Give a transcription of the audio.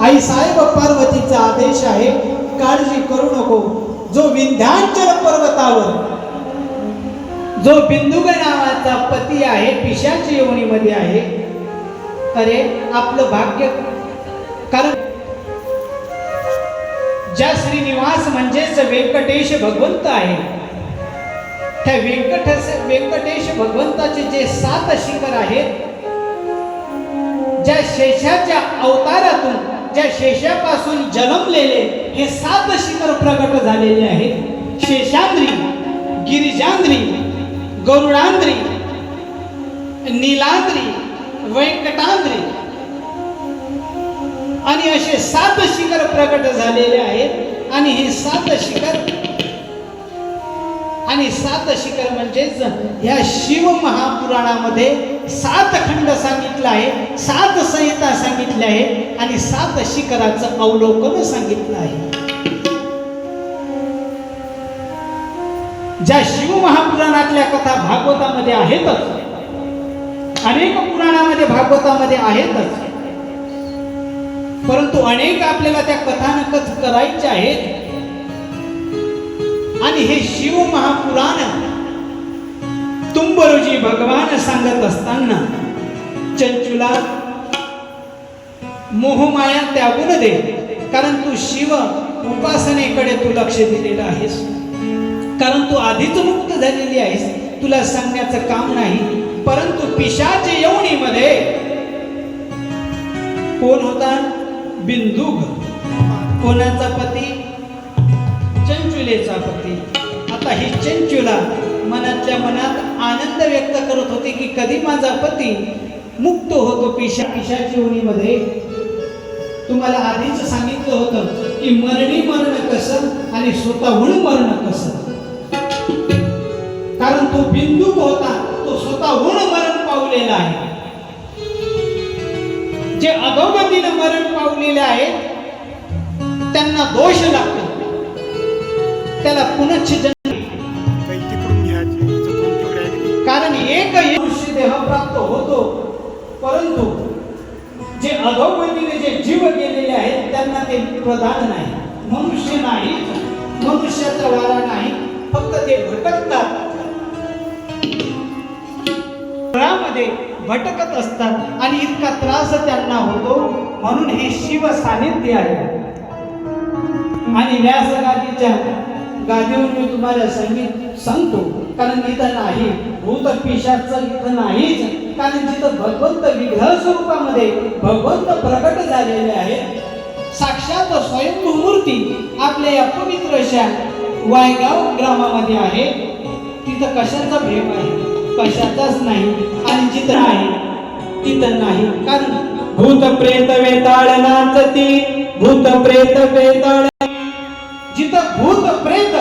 आई साहेब पार्वतीचा आदेश आहे काळजी करू नको. जो विंध्याचल पर्वतावर जो बिंदुग नावाचा पती आहे पिशाच्या योनीमध्ये आहे अरे आपलं भाग्य कारण ज्या श्रीनिवास म्हणजेच व्यंकटेश भगवंत आहे त्या व्यंकटेश व्यंकटेश भगवंताचे जे सात शिखर आहेत ज्या शेषाच्या अवतारातून ज्या शेषापासून जन्मलेले हे सात शिखर प्रकट झालेले आहेत. शेषांद्री गिरिजांद्री गरुडांद्री नीलांद्री व्यंकटांद्री आणि असे सात शिखर प्रकट झालेले आहेत. आणि हे सात शिखर आणि सात शिखर म्हणजेच ह्या शिव महापुराणामध्ये सात खंड सांगितलं आहे सात संहिता सांगितल्या आहे आणि सात शिखराचं अवलोकन सांगितलं आहे. ज्या शिव महापुराणातल्या कथा भागवतामध्ये आहेतच अनेक पुराणामध्ये भागवतामध्ये आहेतच परंतु अनेक आपल्याला त्या कथानकथ करायच्या आहेत. आणि हे शिव महापुराण तुंबरुजी भगवान सांगत असताना चंचुला मोहमाया त्यागून दे कारण तू शिव उपासनेकडे तू लक्ष दिलेलं आहेस. कारण तू आधीच मुक्त झालेली आहेस. तुला सांगण्याचं काम नाही परंतु पिशाच्या यवणीमध्ये कोण होता? बिंदुग. कोणाचा पती? चंचुलेचा पती. आता ही चंचुला मनातल्या मनात आनंद व्यक्त करत होते की कधी माझा पती मुक्त होतो पिशा पिशाची उणीमध्ये तुम्हाला आधीच सांगितलं होतं की मरणी मरण कसं आणि स्वतःहून मरण कसं. कारण तो बिंदू होता तो स्वतःहून मरण पावलेला आहे. जे अधोगतीनं मरण पावलेले आहेत त्यांना दोष लागतो. त्याला पुनश्चजन्म एक मनुष्य देह प्राप्त होतो. परंतु जे अधोगतीने जे जीव गेलेले आहेत त्यांना ते प्रधान नाही. मनुष्य नाही. मनुष्याचा वारा नाही. फक्त ते भटकतात. घरामध्ये भटकत असतात आणि इतका त्रास त्यांना होतो म्हणून हे शिव सानिध्य आहे. आणि व्यासगादीच्या गादीवर मी तुम्हाला संगीत सांगतो. कारण इथं नाही भूत पिशाचं इथं नाहीच. कारण जिथं भगवंत विग्रह स्वरूपामध्ये भगवंत प्रकट झालेले आहेत साक्षात स्वयंभूमूर्ती आपल्या या पवित्र अशा वायगाव ग्रामामध्ये आहे. तिथं कशाचा भेद आहे? कशाचाच नाही. आणि जिथं आहे तिथं नाही. कारण भूत प्रेत वेताळ नाचती भूत प्रेत वेताळ जिथं भूत प्रेत